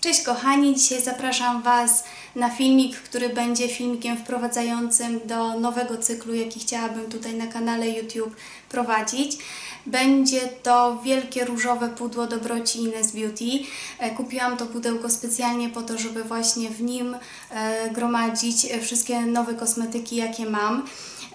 Cześć kochani, dzisiaj zapraszam Was na filmik, który będzie filmikiem wprowadzającym do nowego cyklu, jaki chciałabym tutaj na kanale YouTube prowadzić. Będzie to wielkie różowe pudło dobroci Ines Beauty. E, Kupiłam to pudełko specjalnie po to, żeby właśnie w nim e, gromadzić wszystkie nowe kosmetyki, jakie mam.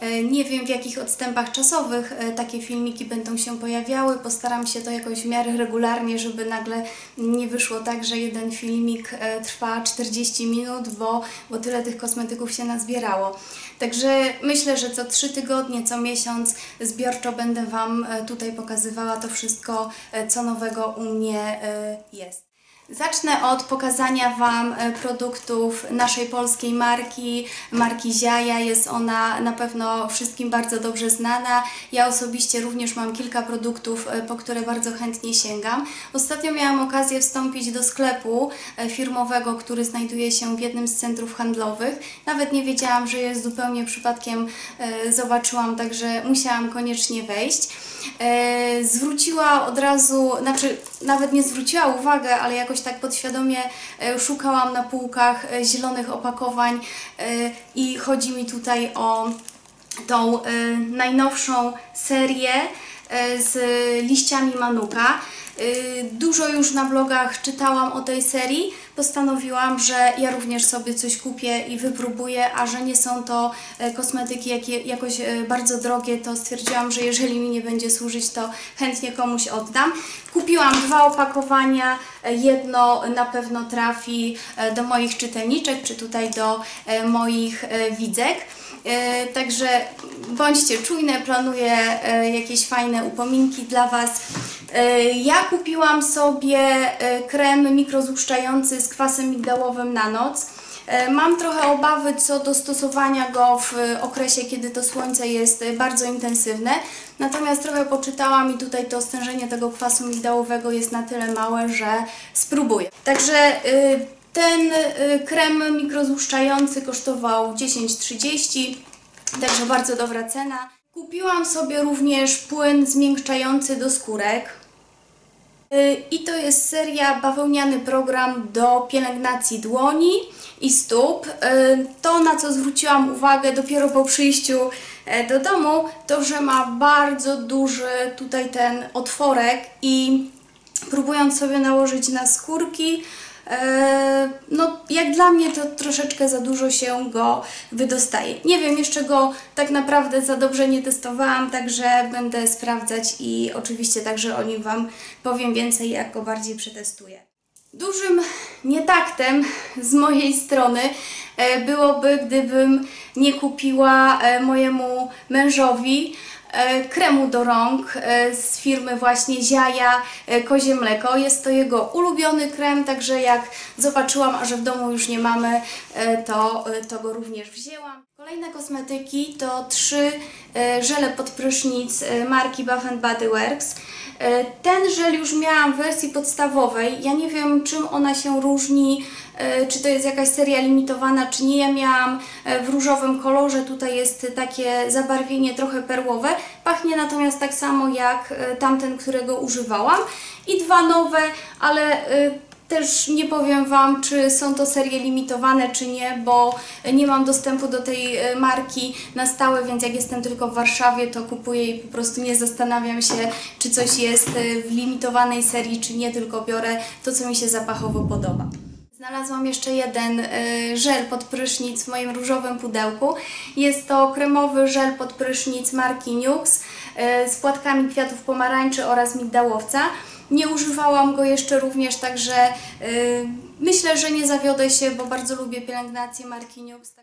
E, Nie wiem w jakich odstępach czasowych takie filmiki będą się pojawiały. Postaram się to jakoś w miarę regularnie, żeby nagle nie wyszło tak, że jeden filmik trwa 40 minut, bo, bo tyle tych kosmetyków się nazbierało. Także myślę, że co 3 tygodnie, co miesiąc zbiorczo będę Wam e, tutaj pokazywała to wszystko, e, co nowego u mnie e, jest. Zacznę od pokazania Wam e, produktów naszej polskiej marki, marki Ziaja. Jest ona na pewno wszystkim bardzo dobrze znana. Ja osobiście również mam kilka produktów, e, po które bardzo chętnie sięgam. Ostatnio miałam okazję wstąpić do sklepu e, firmowego, który znajduje się w jednym z centrów handlowych. Nawet nie wiedziałam, że jest zupełnie przypadkiem zobaczyłam, także musiałam koniecznie wejść. Zwróciła od razu, znaczy nawet nie zwróciła uwagę, ale jakoś tak podświadomie e, szukałam na półkach e, zielonych opakowań e, i chodzi mi tutaj o tą najnowszą serię z liściami manuka. Dużo już na blogach czytałam o tej serii. Postanowiłam, że ja również sobie coś kupię i wypróbuję, a że nie są to e, kosmetyki jakie, jakoś e, bardzo drogie, to stwierdziłam, że jeżeli mi nie będzie służyć, to chętnie komuś oddam. Kupiłam dwa opakowania, e, jedno na pewno trafi do moich czytelniczek, czy tutaj do moich widzek. Także bądźcie czujne, planuję jakieś fajne upominki dla Was. E, Ja kupiłam sobie e, krem mikrozłuszczający z kwasem migdałowym na noc. E, Mam trochę obawy co do stosowania go w okresie, kiedy to słońce jest bardzo intensywne. Natomiast trochę poczytałam i tutaj to stężenie tego kwasu migdałowego jest na tyle małe, że spróbuję. Także ten krem mikrozłuszczający kosztował 10,30, także bardzo dobra cena. Kupiłam sobie również płyn zmiękczający do skórek. Y, I to jest seria bawełniany program do pielęgnacji dłoni i stóp. Y, To, na co zwróciłam uwagę dopiero po przyjściu e, do domu, to, że ma bardzo duży tutaj ten otworek i próbując sobie nałożyć na skórki, no jak dla mnie to troszeczkę za dużo się go wydostaje. Nie wiem, jeszcze go tak naprawdę za dobrze nie testowałam, także będę sprawdzać i oczywiście także o nim Wam powiem więcej, jak go bardziej przetestuję. Dużym nietaktem z mojej strony e, byłoby, gdybym nie kupiła e, mojemu mężowi e, kremu do rąk e, z firmy właśnie Ziaja e, Kozie Mleko. Jest to jego ulubiony krem, także jak zobaczyłam, a że w domu już nie mamy, e, to, e, to go również wzięłam. Kolejne kosmetyki to trzy e, żele pod prysznic e, marki Bath Body Works. E, Ten żel już miałam w wersji podstawowej. Ja nie wiem, czym ona się różni, e, czy to jest jakaś seria limitowana, czy nie. Ja miałam e, w różowym kolorze. Tutaj jest takie zabarwienie trochę perłowe. Pachnie natomiast tak samo jak tamten, którego używałam. I dwa nowe, ale też nie powiem Wam, czy są to serie limitowane, czy nie, bo nie mam dostępu do tej e, marki na stałe, więc jak jestem tylko w Warszawie, to kupuję i po prostu nie zastanawiam się, czy coś jest e, w limitowanej serii, czy nie, tylko biorę to, co mi się zapachowo podoba. Znalazłam jeszcze jeden e, żel pod prysznic w moim różowym pudełku. Jest to kremowy żel pod prysznic marki Nux z płatkami kwiatów pomarańczy oraz migdałowca. Nie używałam go jeszcze również, także e, myślę, że nie zawiodę się, bo bardzo lubię pielęgnację marki Nux.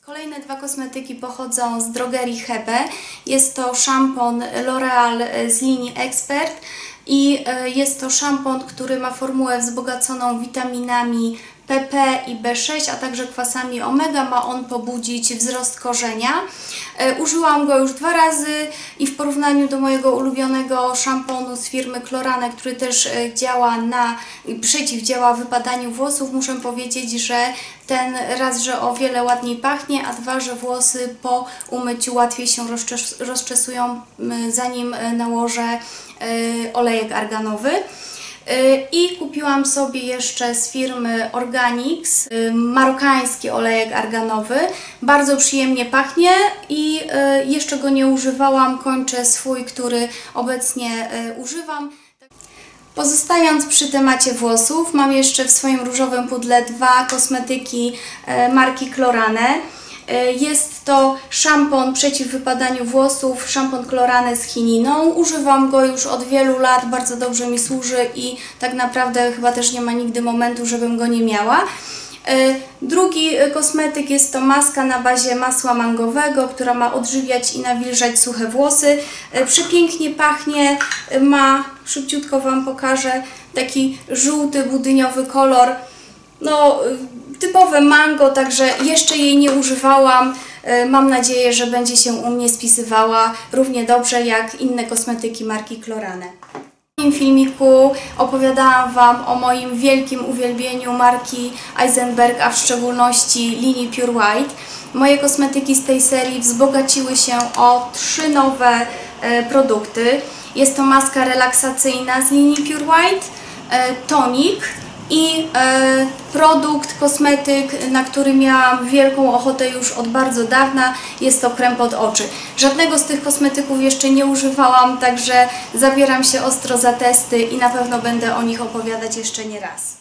Kolejne dwa kosmetyki pochodzą z drogerii Hebe. Jest to szampon L'Oreal e, z linii Expert i e, jest to szampon, który ma formułę wzbogaconą witaminami PP i B6, a także kwasami omega. Ma on pobudzić wzrost korzenia. E, Użyłam go już dwa razy i w porównaniu do mojego ulubionego szamponu z firmy Clorane, który też e, działa na, przeciwdziała wypadaniu włosów, muszę powiedzieć, że ten raz, że o wiele ładniej pachnie, a dwa, że włosy po umyciu łatwiej się rozczes rozczesują, zanim e, nałożę olejek arganowy. Y, I kupiłam sobie jeszcze z firmy Organix y, marokański olejek arganowy. Bardzo przyjemnie pachnie i y, jeszcze go nie używałam. Kończę swój, który obecnie używam. Pozostając przy temacie włosów, mam jeszcze w swoim różowym pudle dwa kosmetyki marki Clorane. E, Jest to szampon przeciw wypadaniu włosów, szampon Clorane z chininą. Używam go już od wielu lat, bardzo dobrze mi służy i tak naprawdę chyba też nie ma nigdy momentu, żebym go nie miała. E, Drugi e, kosmetyk jest to maska na bazie masła mangowego, która ma odżywiać i nawilżać suche włosy. Przepięknie pachnie, ma, szybciutko Wam pokażę, taki żółty, budyniowy kolor. No, typowe mango, także jeszcze jej nie używałam. E, Mam nadzieję, że będzie się u mnie spisywała równie dobrze jak inne kosmetyki marki Clorane. W tym filmiku opowiadałam Wam o moim wielkim uwielbieniu marki Eisenberg, a w szczególności linii Pure White. Moje kosmetyki z tej serii wzbogaciły się o trzy nowe e, produkty. Jest to maska relaksacyjna z linii Pure White, e, tonik i e, produkt, kosmetyk, na który miałam wielką ochotę już od bardzo dawna, jest to krem pod oczy. Żadnego z tych kosmetyków jeszcze nie używałam, także zabieram się ostro za testy i na pewno będę o nich opowiadać jeszcze nie raz.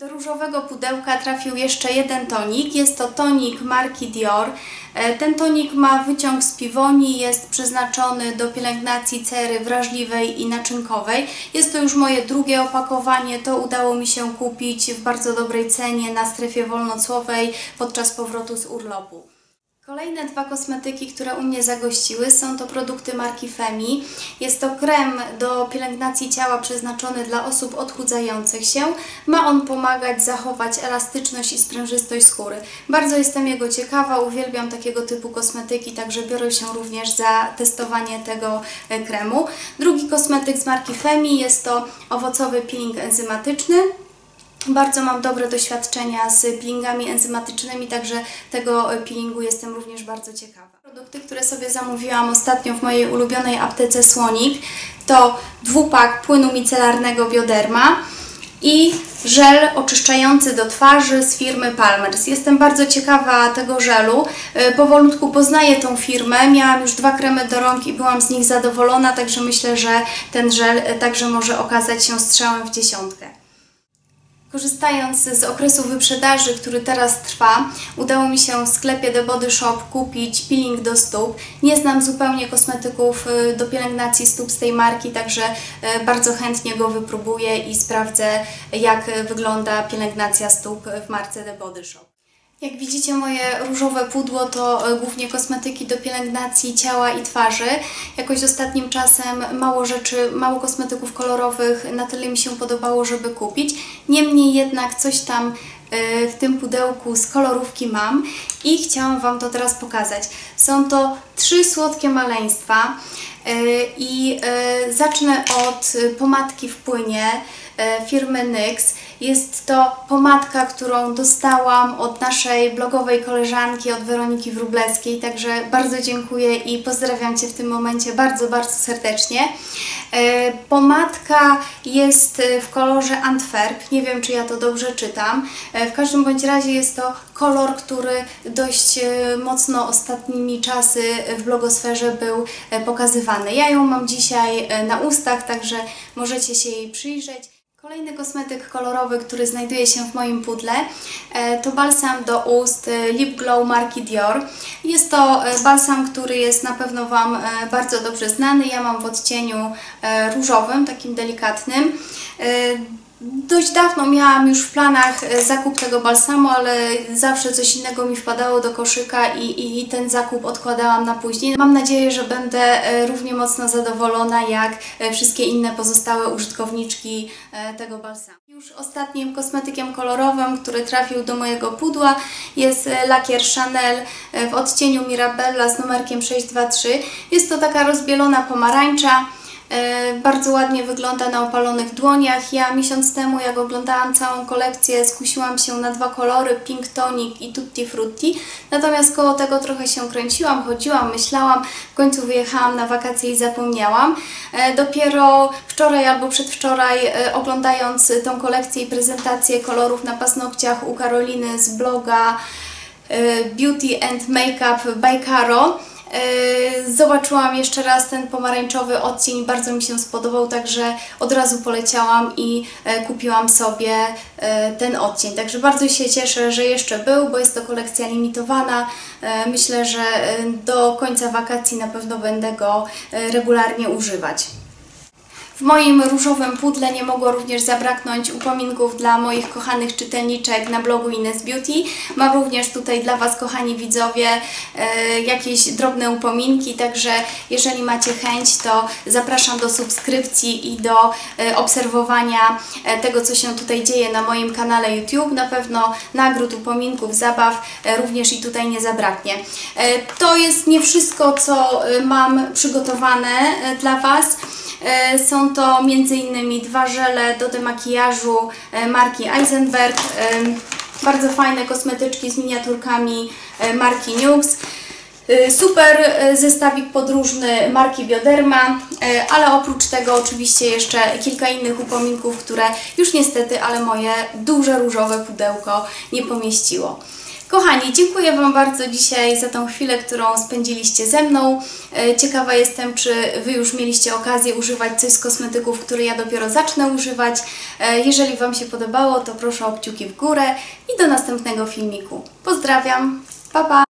Do różowego pudełka trafił jeszcze jeden tonik. Jest to tonik marki Dior. E, Ten tonik ma wyciąg z piwoni, jest przeznaczony do pielęgnacji cery wrażliwej i naczynkowej. Jest to już moje drugie opakowanie. To udało mi się kupić w bardzo dobrej cenie na strefie wolnocłowej podczas powrotu z urlopu. Kolejne dwa kosmetyki, które u mnie zagościły, są to produkty marki Femi. Jest to krem do pielęgnacji ciała przeznaczony dla osób odchudzających się. Ma on pomagać zachować elastyczność i sprężystość skóry. Bardzo jestem jego ciekawa, uwielbiam takiego typu kosmetyki, także biorę się również za testowanie tego e, kremu. Drugi kosmetyk z marki Femi jest to owocowy peeling enzymatyczny. Bardzo mam dobre doświadczenia z peelingami enzymatycznymi, także tego e, peelingu jestem również bardzo ciekawa. Produkty, które sobie zamówiłam ostatnio w mojej ulubionej aptece Słonik to dwupak płynu micelarnego Bioderma i żel oczyszczający do twarzy z firmy Palmers. Jestem bardzo ciekawa tego żelu. E, Powolutku poznaję tą firmę. Miałam już dwa kremy do rąk i byłam z nich zadowolona, także myślę, że ten żel e, także może okazać się strzałem w dziesiątkę. Korzystając z okresu wyprzedaży, który teraz trwa, udało mi się w sklepie The Body Shop kupić peeling do stóp. Nie znam zupełnie kosmetyków y, do pielęgnacji stóp z tej marki, także y, bardzo chętnie go wypróbuję i sprawdzę, jak wygląda pielęgnacja stóp w marce The Body Shop. Jak widzicie, moje różowe pudło to e, głównie kosmetyki do pielęgnacji ciała i twarzy. Jakoś ostatnim czasem mało rzeczy, mało kosmetyków kolorowych na tyle mi się podobało, żeby kupić. Niemniej jednak coś tam e, w tym pudełku z kolorówki mam i chciałam Wam to teraz pokazać. Są to trzy słodkie maleństwa e, i zacznę od pomadki w płynie firmy NYX. Jest to pomadka, którą dostałam od naszej blogowej koleżanki, od Weroniki Wróblewskiej, także bardzo dziękuję i pozdrawiam Cię w tym momencie bardzo, bardzo serdecznie. E, Pomadka jest w kolorze Antwerp, nie wiem czy ja to dobrze czytam. E, W każdym bądź razie jest to kolor, który dość e, mocno ostatnimi czasy w blogosferze był pokazywany. Ja ją mam dzisiaj na ustach, także możecie się jej przyjrzeć. Kolejny kosmetyk kolorowy, który znajduje się w moim pudle, e, to balsam do ust e, Lip Glow marki Dior. Jest to e, balsam, który jest na pewno Wam bardzo dobrze znany. Ja mam w odcieniu różowym, takim delikatnym. Dość dawno miałam już w planach e, zakup tego balsamu, ale zawsze coś innego mi wpadało do koszyka i, i, ten zakup odkładałam na później. Mam nadzieję, że będę e, równie mocno zadowolona jak e, wszystkie inne pozostałe użytkowniczki tego balsamu. Już ostatnim kosmetykiem kolorowym, który trafił do mojego pudła jest lakier Chanel w odcieniu Mirabella z numerkiem 623. Jest to taka rozbielona pomarańcza. E, Bardzo ładnie wygląda na opalonych dłoniach. Ja miesiąc temu, jak oglądałam całą kolekcję, skusiłam się na dwa kolory, Pink Tonic i Tutti Frutti. Natomiast koło tego trochę się kręciłam, chodziłam, myślałam. W końcu wyjechałam na wakacje i zapomniałam. E, Dopiero wczoraj albo przedwczoraj, e, oglądając tą kolekcję i prezentację kolorów na paznokciach u Karoliny z bloga Beauty and Makeup by Caro, Zobaczyłam jeszcze raz ten pomarańczowy odcień, bardzo mi się spodobał, także od razu poleciałam i e, kupiłam sobie e, ten odcień. Także bardzo się cieszę, że jeszcze był, bo jest to kolekcja limitowana. E, Myślę, że e, do końca wakacji na pewno będę go e, regularnie używać. W moim różowym pudle nie mogło również zabraknąć upominków dla moich kochanych czytelniczek na blogu Ines Beauty. Mam również tutaj dla Was, kochani widzowie, e, jakieś drobne upominki, także jeżeli macie chęć, to zapraszam do subskrypcji i do e, obserwowania e, tego, co się tutaj dzieje na moim kanale YouTube. Na pewno nagród, upominków, zabaw również i tutaj nie zabraknie. To jest nie wszystko, co mam przygotowane dla Was. E, Są to m.in. dwa żele do demakijażu e, marki Eisenberg, e, bardzo fajne kosmetyczki z miniaturkami marki Nux. Super zestawik podróżny marki Bioderma, ale oprócz tego oczywiście jeszcze kilka innych upominków, które już niestety, ale moje duże różowe pudełko nie pomieściło. Kochani, dziękuję Wam bardzo dzisiaj za tą chwilę, którą spędziliście ze mną. E, Ciekawa jestem, czy Wy już mieliście okazję używać coś z kosmetyków, które ja dopiero zacznę używać. E, Jeżeli Wam się podobało, to proszę o kciuki w górę i do następnego filmiku. Pozdrawiam, pa pa!